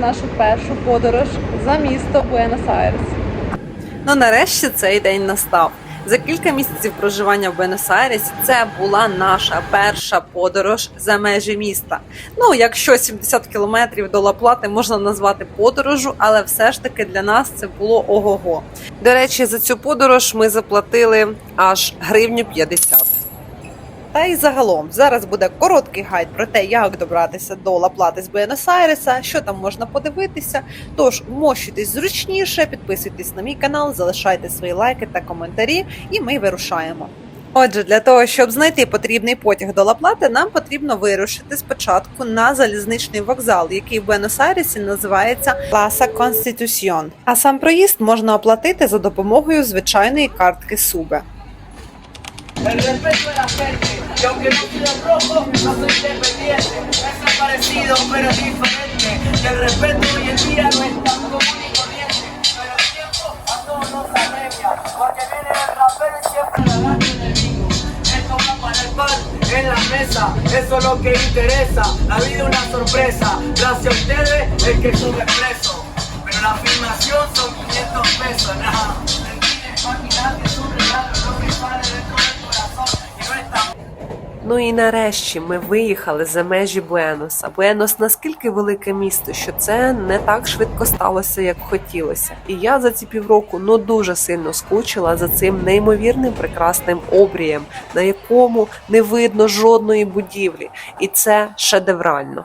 нашу першу подорож за місто Буенос-Айрес. Ну нарешті цей день настав. За кілька місяців проживання в Буенос-Айресі це була наша перша подорож за межі міста. Ну, якщо 70 кілометрів до Лаплати можна назвати подорожу, але все ж таки для нас це було ого-го. До речі, за цю подорож ми заплатили аж гривню 50. Та й загалом зараз буде короткий гайд про те, як добратися до Лаплати з Буенос-Айреса, що там можна подивитися. Тож вмощуйтесь зручніше, підписуйтесь на мій канал, залишайте свої лайки та коментарі, і ми вирушаємо. Отже, для того, щоб знайти потрібний потяг до Лаплати, нам потрібно вирушити спочатку на залізничний вокзал, який в Буенос-Айресі називається Plaza Constitución. А сам проїзд можна оплатити за допомогою звичайної картки Субе. El respeto de la gente, y aunque no soy rojo, no soy independiente. Es parecido, pero es diferente. El respeto hoy en día no es tan común y corriente. Pero el tiempo a todos nos apremia, porque viene el rapero y siempre la gana enemigo. Esto va para el pan en la mesa, eso es lo que interesa. La vida es una sorpresa, gracias a ustedes es que sube preso. Pero la filmación son 500 pesos, nada. ¿Entiendes? Ну і нарешті ми виїхали за межі Буеноса. Буенос наскільки велике місто, що це не так швидко сталося, як хотілося. І я за ці півроку ну дуже сильно скучила за цим неймовірним прекрасним обрієм, на якому не видно жодної будівлі, і це шедеврально.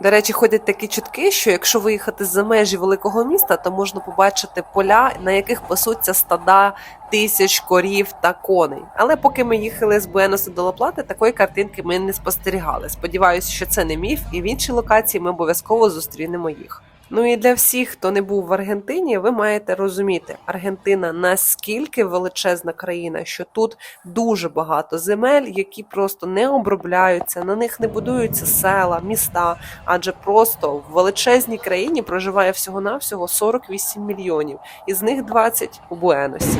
До речі, ходять такі чутки, що якщо виїхати за межі великого міста, то можна побачити поля, на яких пасуться стада тисяч корів та коней. Але поки ми їхали з Буеноса до Лаплати, такої картинки ми не спостерігали. Сподіваюся, що це не міф, і в іншій локації ми обов'язково зустрінемо їх. Ну і для всіх, хто не був в Аргентині, ви маєте розуміти, Аргентина наскільки величезна країна, що тут дуже багато земель, які просто не обробляються, на них не будуються села, міста, адже просто в величезній країні проживає всього навсього 48 мільйонів, із них 20 у Буеносі.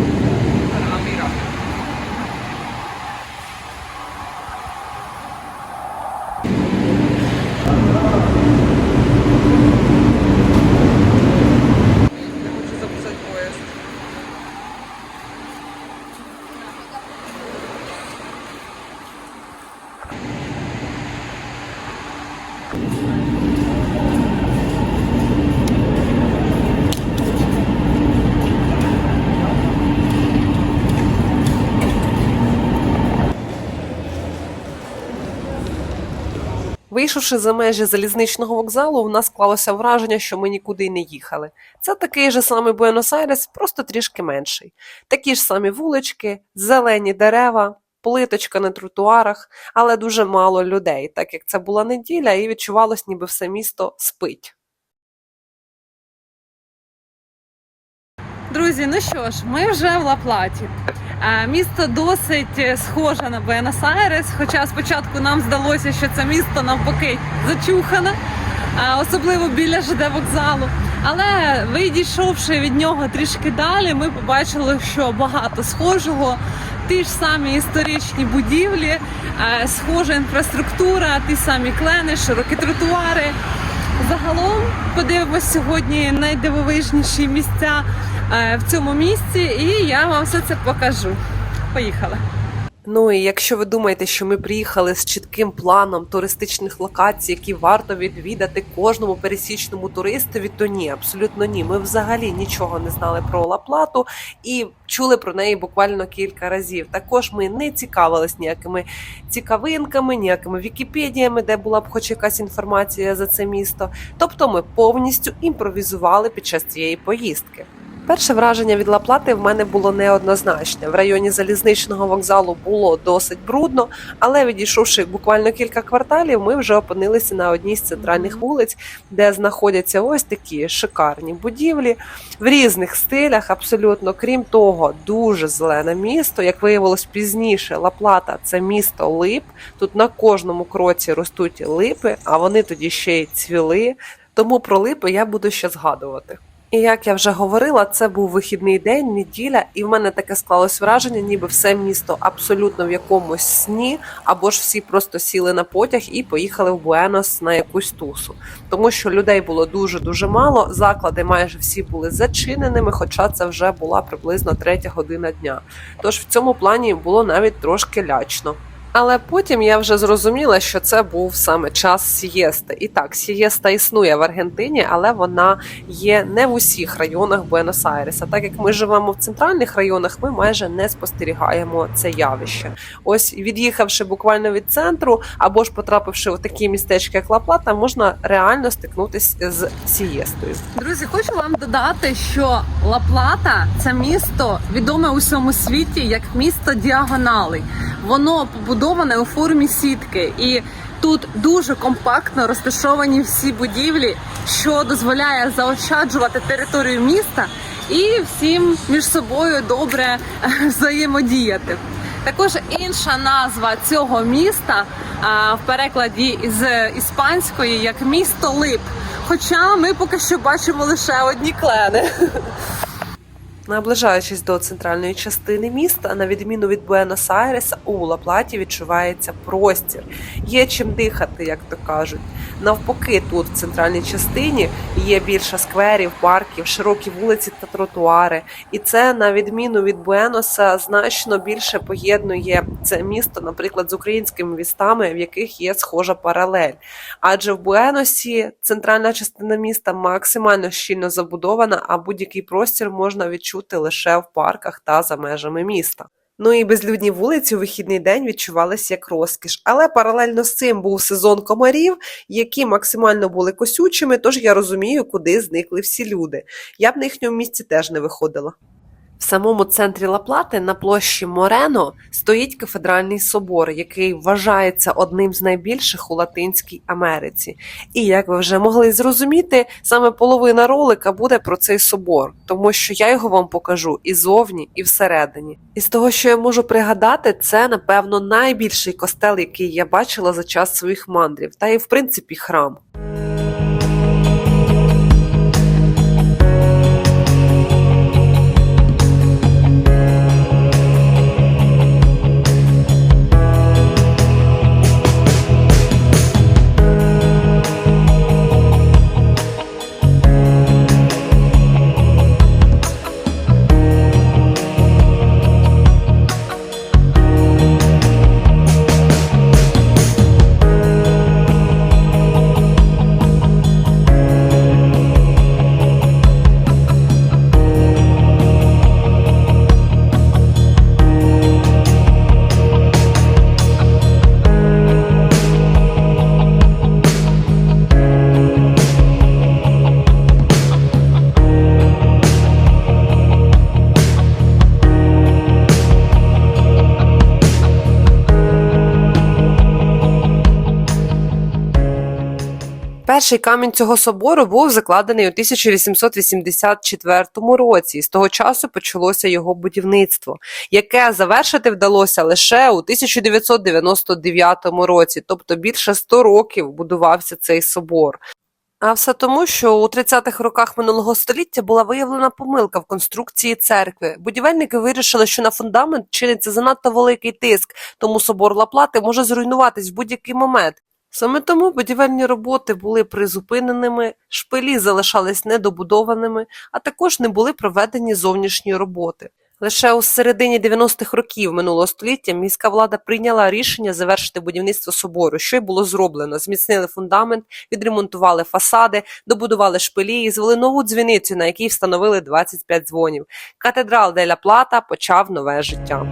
Вийшовши за межі залізничного вокзалу, у нас склалося враження, що ми нікуди не їхали. Це такий же самий Буенос-Айрес, просто трішки менший. Такі ж самі вулички, зелені дерева, плиточка на тротуарах, але дуже мало людей, так як це була неділя, і відчувалось, ніби все місто спить. Друзі, ну що ж, ми вже в Ла-Платі. Е, Місто досить е, схоже на Буенос-Айрес, хоча спочатку нам здалося, що це місто навпаки зачухане, е, особливо біля ЖД вокзалу. Але вийдійшовши від нього трішки далі, ми побачили, що багато схожого. Ті ж самі історичні будівлі, схожа інфраструктура, ті самі клени, широкі тротуари. Загалом подивимось сьогодні найдивовижніші місця е, в цьому місці, і я вам все це покажу. Поїхали. Ну і якщо ви думаєте, що ми приїхали з чітким планом туристичних локацій, які варто відвідати кожному пересічному туристові, то ні, абсолютно ні. Ми взагалі нічого не знали про Лаплату і чули про неї буквально кілька разів. Також ми не цікавились ніякими цікавинками, ніякими вікіпедіями, де була б хоч якась інформація за це місто. Тобто ми повністю імпровізували під час цієї поїздки. Перше враження від Лаплати в мене було неоднозначне. В районі залізничного вокзалу було досить брудно, але відійшовши буквально кілька кварталів, ми вже опинилися на одній з центральних вулиць, де знаходяться ось такі шикарні будівлі в різних стилях. Абсолютно, крім того, дуже зелене місто. Як виявилось пізніше, Лаплата це місто лип. Тут на кожному кроці ростуть липи, а вони тоді ще й цвіли. Тому про липи я буду ще згадувати. І як я вже говорила, це був вихідний день, неділя, і в мене таке склалось враження, ніби все місто абсолютно в якомусь сні, або ж всі просто сіли на потяг і поїхали в Буенос на якусь тусу. Тому що людей було дуже дуже мало. Заклади майже всі були зачиненими, хоча це вже була приблизно третя година дня. Тож в цьому плані було навіть трошки лячно. Але потім я вже зрозуміла, що це був саме час сієсти. І так, сієста існує в Аргентині, але вона є не в усіх районах Буенос-Айреса. Так як ми живемо в центральних районах, ми майже не спостерігаємо це явище. Ось від'їхавши буквально від центру, або ж потрапивши в такі містечка, як Ла-Плата, можна реально стикнутися з сієстою. Друзі, хочу вам додати, що Ла-Плата це місто відоме у всьому світі як місто діагоналей. Воно побудоване у формі сітки і. Тут дуже компактно розташовані всі будівлі, що дозволяє заощаджувати територію міста і всім між собою добре е, взаємодіяти. Також інша назва цього міста а, в перекладі з іспанської як місто Лип. Хоча ми поки що бачимо лише одні клени. Наближаючись до центральної частини міста, на відміну від Буенос-Айреса, у Ла-Платі відчувається простір. Є чим дихати, як то кажуть. Навпаки, тут в центральній частині є більше скверів, парків, широкі вулиці та тротуари. І це, на відміну від Буеноса, значно більше поєднує це місто, наприклад, з українськими містами, в яких є схожа паралель. Адже в Буеносі центральна частина міста максимально щільно забудована, а будь-який простір можна відчути лише в парках та за межами міста. Ну і безлюдні вулиці у вихідний день відчувалися як розкіш. Але паралельно з цим був сезон комарів, які максимально були косючими, тож я розумію, куди зникли всі люди. Я б на їхньому місці теж не виходила. В самому центрі Лаплати на площі Морено стоїть кафедральний собор, який вважається одним з найбільших у Латинській Америці. І як ви вже могли зрозуміти, саме половина ролика буде про цей собор, тому що я його вам покажу і зовні, і всередині. І з того, що я можу пригадати, це напевно найбільший костел, який я бачила за час своїх мандрів, та і в принципі храм. Перший камінь цього собору був закладений у 1884 році, і з того часу почалося його будівництво, яке завершити вдалося лише у 1999 році, тобто більше 100 років будувався цей собор. А все тому, що у 30-х роках минулого століття була виявлена помилка в конструкції церкви. Будівельники вирішили, що на фундамент чиниться занадто великий тиск, тому собор Лаплати може зруйнуватись в будь-який момент. Саме тому будівельні роботи були призупиненими, шпилі залишались недобудованими, а також не були проведені зовнішні роботи. Лише у середині 90-х років минулого століття міська влада прийняла рішення завершити будівництво собору, що й було зроблено. Зміцнили фундамент, відремонтували фасади, добудували шпилі і звели нову дзвіницю, на якій встановили 25 дзвонів. Катедрал Деля Плата почав нове життя.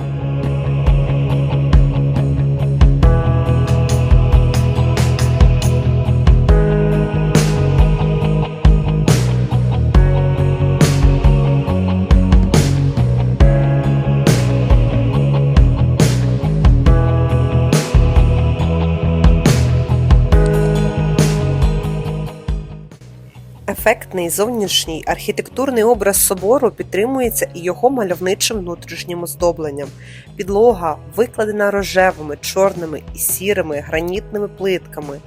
Ефектний зовнішній архітектурний образ собору підтримується і його мальовничим внутрішнім оздобленням. Підлога викладена рожевими, чорними і сірими гранітними плитками.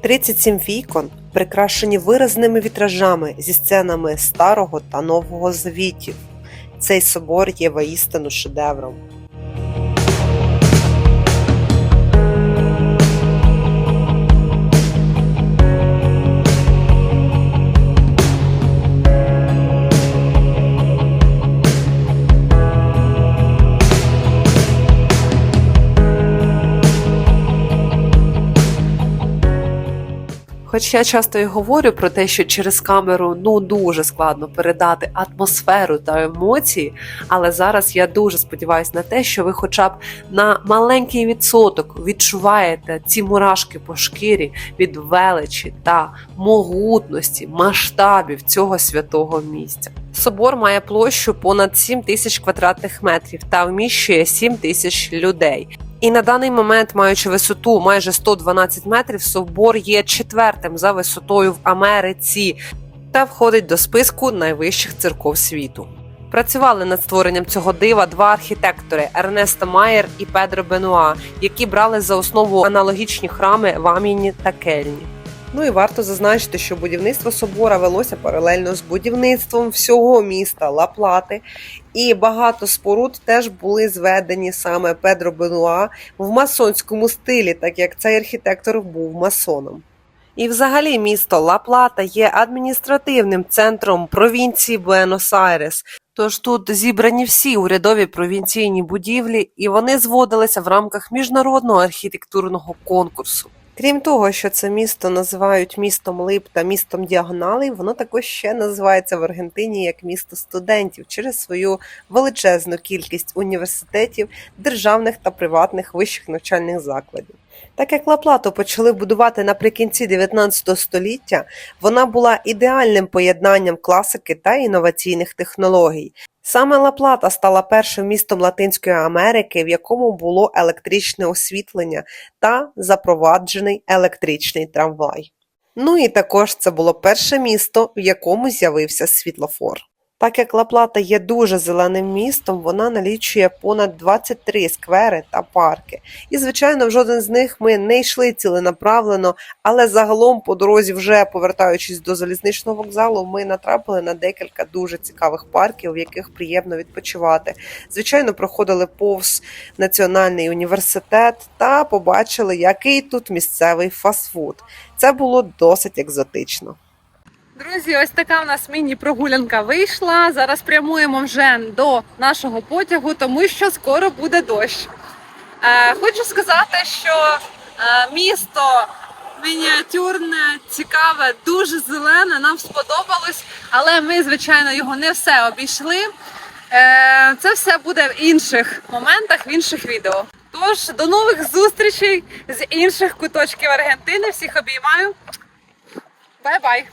37 вікон прикрашені виразними вітражами зі сценами старого та нового завітів. Цей собор є воістину шедевром. Хоч я часто і говорю про те, що через камеру ну дуже складно передати атмосферу та емоції, але зараз я дуже сподіваюся на те, що ви, хоча б на маленький відсоток, відчуваєте ці мурашки по шкірі від величі та могутності масштабів цього святого місця. Собор має площу понад 7 тисяч квадратних метрів та вміщує 7 тисяч людей. І на даний момент, маючи висоту майже 112 метрів, собор є четвертим за висотою в Америці та входить до списку найвищих церков світу. Працювали над створенням цього дива два архітектори Ернеста Майер і Педро Бенуа, які брали за основу аналогічні храми в Аміні та Кельні. Ну і варто зазначити, що будівництво собора велося паралельно з будівництвом всього міста Ла-Плати, і багато споруд теж були зведені саме Педро Бенуа в масонському стилі, так як цей архітектор був масоном. І взагалі місто Ла-Плата є адміністративним центром провінції Буенос-Айрес. Тож тут зібрані всі урядові провінційні будівлі, і вони зводилися в рамках міжнародного архітектурного конкурсу. Крім того, що це місто називають містом лип та містом діагоналей, воно також ще називається в Аргентині як місто студентів через свою величезну кількість університетів, державних та приватних вищих навчальних закладів. Так як Ла-Плату почали будувати наприкінці 19 століття, вона була ідеальним поєднанням класики та інноваційних технологій. Саме Ла-Плата стала першим містом Латинської Америки, в якому було електричне освітлення та запроваджений електричний трамвай. Ну і також це було перше місто, в якому з'явився світлофор. Так як Ла-Плата є дуже зеленим містом, вона налічує понад 23 сквери та парки. І, звичайно, в жоден з них ми не йшли ціленаправлено, але загалом по дорозі, вже повертаючись до залізничного вокзалу, ми натрапили на декілька дуже цікавих парків, в яких приємно відпочивати. Звичайно, проходили повз національний університет та побачили, який тут місцевий фастфуд. Це було досить екзотично. Друзі, ось така в нас міні-прогулянка вийшла. Зараз прямуємо вже до нашого потягу, тому що скоро буде дощ. Е, хочу сказати, що е, місто мініатюрне, цікаве, дуже зелене, нам сподобалось, але ми, звичайно, його не все обійшли. Е, це все буде в інших моментах, в інших відео. Тож до нових зустрічей з інших куточків Аргентини. Всіх обіймаю. Бай-бай!